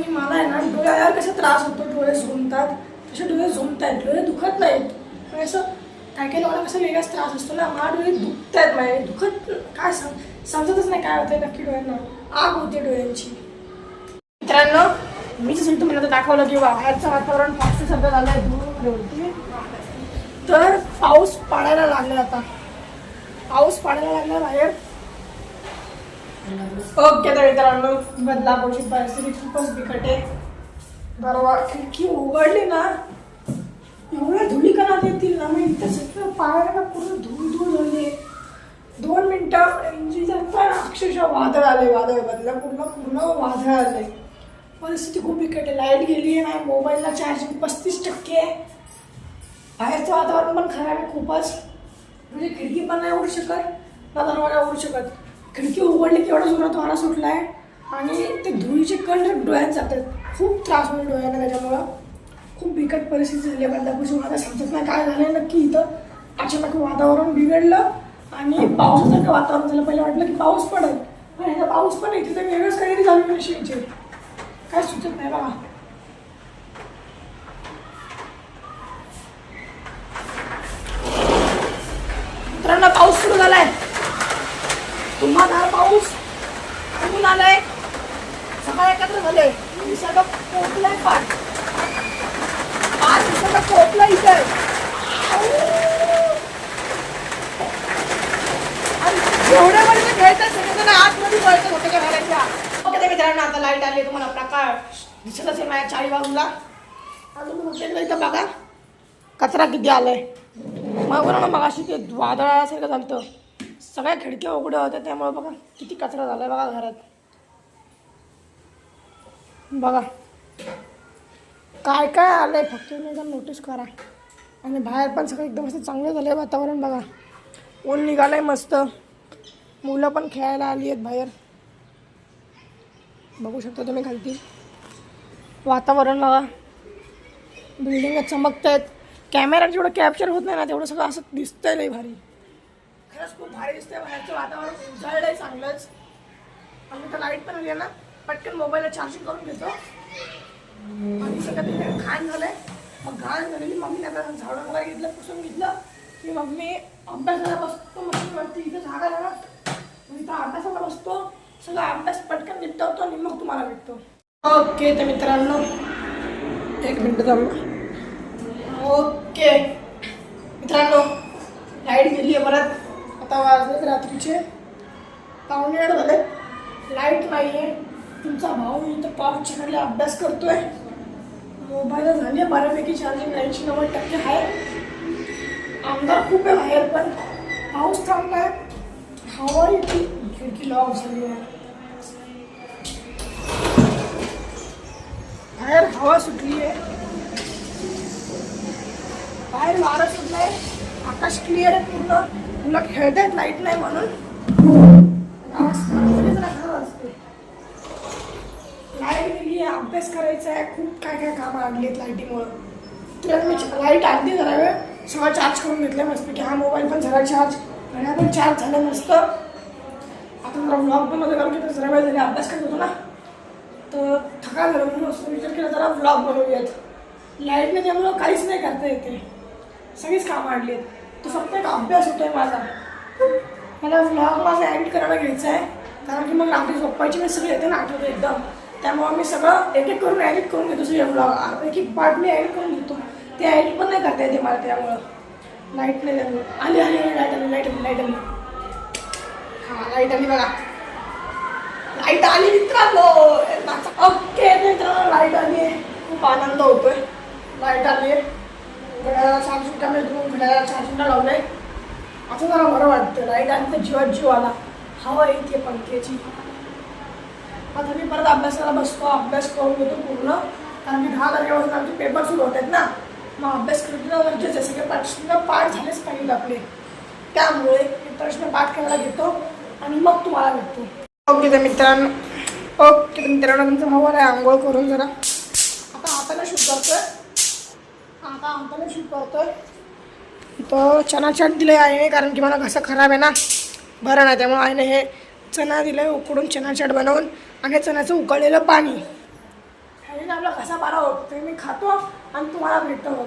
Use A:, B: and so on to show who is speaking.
A: मी मला आहे ना डोळ्याला कसा त्रास होतो डोळे झोमतात. तसे डोळे झोमत आहेत डोळे दुखत नाहीत. असं काय काही लोकांना कसं वेगळाच त्रास असतो ना मला डोळे दुखत आहेत माझे दुखत काय सम समजतच नाही काय होतंय नक्की डोळ्यांना. आग होते डोळ्यांची. मित्रांनो मी जसं तुम्हाला दाखवलं की बाहेरचं वातावरण फास्ट सध्या झालं आहे धूळ तर पाऊस पडायला लागला आता. पाऊस पडायला लागला बाहेर. ओके तर मित्रांनो बदलापूरची परिस्थिती खूपच बिकट आहे. बरोबर खिडकी उघडली ना. एवढ्या धुळीकणात येतील ना मी इथं सगळं पायाला पूर्ण धूळ धूळ झाली दोन मिनटं इंजिन पण अक्षरशः वादळ आले वादळ. बदला पूर्ण पूर्ण वादळ आले परिस्थिती खूप बिकट आहे. लाइट गेली आहे नाही मोबाईलला चार्जिंग पस्तीस टक्के आहे. बाहेरचं वातावरण पण खराब आहे खूपच. म्हणजे खिडकी पण नाही उडू शकत ना दरवाजा उडू शकत. खिडकी उघडली की एवढा जोरात वारा सुटला आहे आणि ते धुळीचे कण डोळ्यात जातात खूप त्रास होतो डोळ्यांना त्याच्यामुळं. खूप बिकट परिस्थिती झाली आहे बदलापूरची. मला समजत नाही. काय झालं नक्की इथं अचानक वातावरण बिघडलं आणि पावसासारखं वातावरण झालं. पहिलं वाटलं की पाऊस पडेल. पण ह्याचा पाऊस पण आहे तिथं वेगळंच काहीतरी झालं विषयीचे काय सुचत नाही बाबा मित्रांनो पाऊस सुरू झालाय तुम्हाला पाऊस ऊन आलाय सकाळ एकत्र झाले निसर्ग पोचलाय पाच पाच निसर्ग पोचला इथे एवढ्या मध्ये खेळतात सगळेजण आतमध्ये वळतात होते का घराच्या ओके तर मित्रांनो आता लाइट आली तुम्हाला. प्रकाश दिसत असेल माझ्या चाळी बाजूला. अजून फक्त इथं बघा. कचरा किती आलाय. मग बरं ना मग अशी ते वादळ आल्यासारखं झालं होतं. सगळ्या खिडक्या उघड्या होत्या त्यामुळे बघा किती कचरा झालाय बघा घरात. बघा. काय काय आलं आहे फक्त तुम्ही एकदम नोटीस करा. आणि बाहेर पण सगळं एकदम असं चांगलं झालं आहे वातावरण बघा. ऊन निघालं आहे मस्त. मुलं पण खेळायला आली आहेत बाहेर. बघू शकता तुम्ही खालती. वातावरण बघा. बिल्डिंग चमकत आहेत कॅमेरा जेवढं कॅप्चर होत नाही ना तेवढं सगळं असं दिसतंय लई भारी. खरंच खूप भारी दिसतंय बाहेरचं वातावरण. आहे चांगलंच. आणि तर लाइट पण आली आहे ना. पटकन मोबाईलला चार्जिंग करून घेतो. आणि सगळं घाण घाण झालंय मग घाण झालेली मम्मीने आता झाडं वगैरे घेतलं पुसून घेतलं की मग मी अभ्यासाला बसतो मशीनवरती इथं जागा झाला इथं अभ्यासाला बसतो सगळा अभ्यास पटकन निपटवतो आणि मग तुम्हाला भेटतो. ओके तर मित्रांनो एक मिनटं थांबा. ओके. मित्रांनो लाइट गेली आहे परत. आता वाजलेत रात्रीचे. पाहुणे झाले लाइट नाही आहे तुमचा भाऊ इथं पाऊस चिकडला अभ्यास करतोय. मोबाईल झाले बऱ्यापैकी चार्जिंग ऐंशी नव्वद टक्के आहे आमदार खूप आहे बाहेर पण पाऊस थांबलाय. हवा येते खिडकी लॉक झाली आहे. बाहेर हवा सुटली आहे. बाहेर वारं सुटलंय. आकाश क्लिअर आहे पूर्ण. मुलं खेळतायत लाइट नाही म्हणून. असते बाहेर गेली आहे अभ्यास करायचा आहे खूप काय काय कामं आणली आहेत लाईटीमुळं. तुला मी लाइट आणली जरा वेळ. सगळं चार्ज करून घेतलं मस्त की हा मोबाईल पण झाला चार्ज घड्या पण चार्ज झालं मस्त. आता जरा व्लॉग पण होतं कारण की जरा वेळ झाली अभ्यास करत होतो ना. तर थका झालं म्हणून मस्त विचार केला जरा व्लॉग बनवूयात. लाईटने त्यामुळं काहीच नाही करता येते. सगळीच कामं आणली आहेत तो फक्त एक अभ्यास होतो आहे माझा. मला व्लॉग माझा एडिट करायला घ्यायचा आहे कारण की मग रात्री झोपायची मी सगळी येते ना आठवतो एकदम. त्यामुळं मी सगळं एक एक करून ॲडिट करून घेतो सगळे ब्लॉग एक एक पार्ट मी ॲडिट करून घेतो. ते ॲडिट पण नाही करता येते मला त्यामुळं. लाइट नाही त्यामुळं आली आली आली लाइट आली लाइट आली लाइट आली. हां लाइट आली बघा. लाइट आली मित्रांनो. ओके मित्रांनो लाइट आली आहे. खूप आनंद होतोय. लाइट आली आहे. घड्याला चार्जिंग कमी तुम्ही घड्याला सुट्टा लावलंय असं जरा बरं वाटतं. लाइट आली तर जीवात जीव आला. हवा येते पंख्याची आता मी परत अभ्यासाला बसतो अभ्यास करून घेतो पूर्ण. कारण की दहा तारखेपासून आमचे पेपर सुरू होत आहेत ना. मग अभ्यास करणं गरजेचं आहे. सगळे प्रश्न पाठ झालेच पाहिजे आपले. त्यामुळे मी प्रश्न पाठ करायला घेतो आणि मग तुम्हाला भेटतो. ओके तर मित्रांनो ओके तर मित्रांनो तुमचा भाऊ आला आंघोळ करून जरा. आता हाताने शूट करतोय. आता हाताने शूट करतोय. तो चना चाट दिलं आहे आईने कारण की मला घसा खराब आहे ना. बरं नाही त्यामुळे आईने हे चना दिलं आहे उकडून चना चाट बनवून आणि चण्याचं उकळलेलं पाणी. ह्याने आपला कसा बारा होतो ते मी खातो आणि तुम्हाला भेटतो.